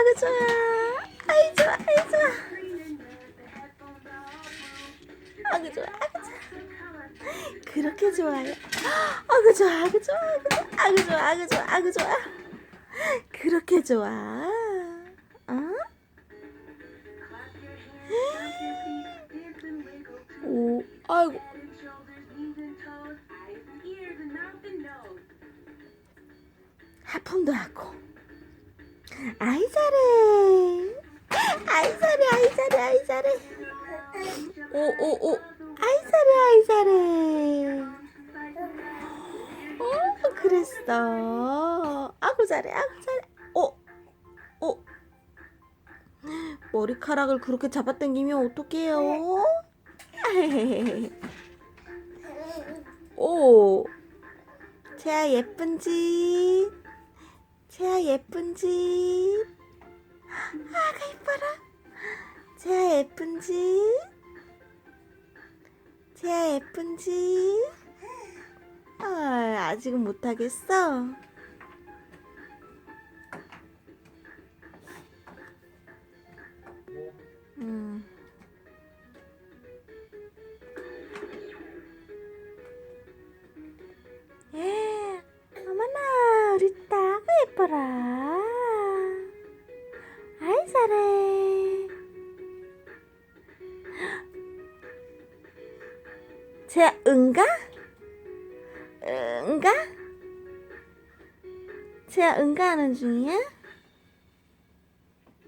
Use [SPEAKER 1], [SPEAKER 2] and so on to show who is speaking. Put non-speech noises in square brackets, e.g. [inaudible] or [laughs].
[SPEAKER 1] 아그 좋아. 아이 좋아 아이 좋아. 아그 좋아 아그 좋아. 그렇게 좋아요 아그 좋아 아그 좋아. 아그 좋아 아그 좋아 아그 좋아. 그렇게 좋아. 어? 오 아이고. 하품도 하고 아이 잘해 아이 잘해 아이 잘해 아이 잘해 오 오 오. 아이 잘해 아이 잘해 어 그랬어. 아구 잘해 아구 잘해 오 오 머리카락을 그렇게 잡아당기면 어떡해요? [laughs] 오. 채아 예쁜지 채아 예쁜지 아가 이뻐라. 채아 예쁜지 채아 예쁜지 아, 아직은 못하겠어 잘해. 쟤, 응가? 응가? 쟤 응가하는 중이야?